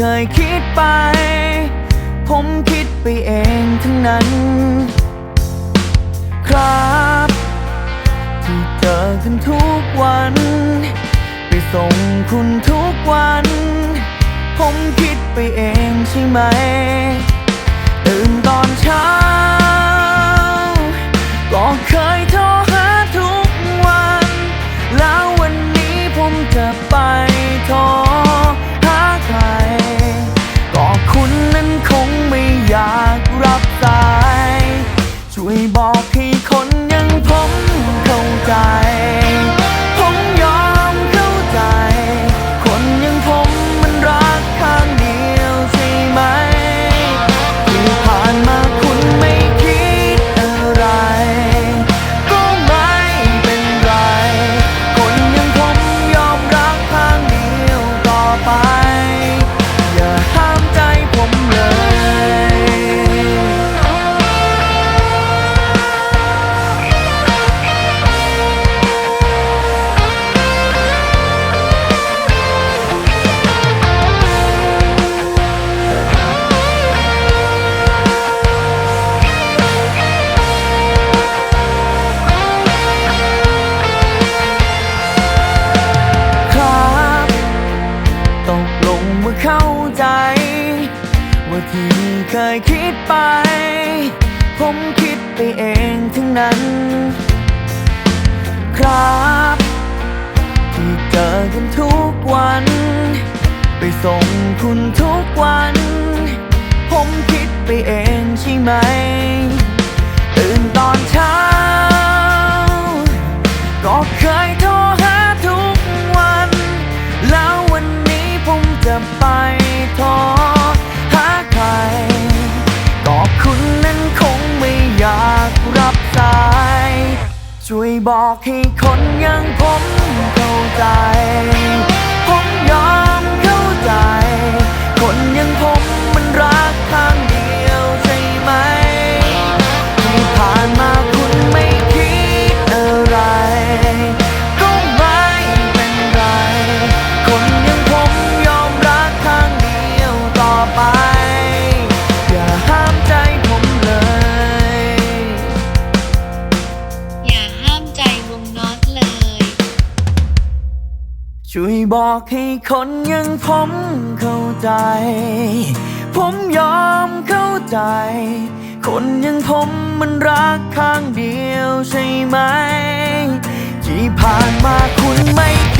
เคยคิดไป ผมคิดไปเองทั้งนั้น ครับที่เจอกันทุกวัน ไปส่งคุณทุกวัน ผมคิดไปเองใช่ไหม ตื่นตอนเช้า ก็เคยโทรหาทุกวัน แล้ววันนี้ผมจะไปโทร เคยคิดไป ผมคิดไปเองทั้งนั้น ครับ ที่เจอกันทุกวัน ไปส่งคุณทุกวัน ผมคิดไปเองใช่ไหม ตื่นตอนเช้า ก็เคยโทรหาทุกวัน แล้ววันนี้ผมจะไปโทร ช่วยบอกให้คนอยังผมเข้าใจ ผมยอมเข้าใจ คนอยังผม ช่วยบอกให้คนอยังผมเข้าใจ ผมยอมเข้าใจ คนอยังผมมันรักข้างเดียวใช่ไหม ที่ผ่านมาคุณไม่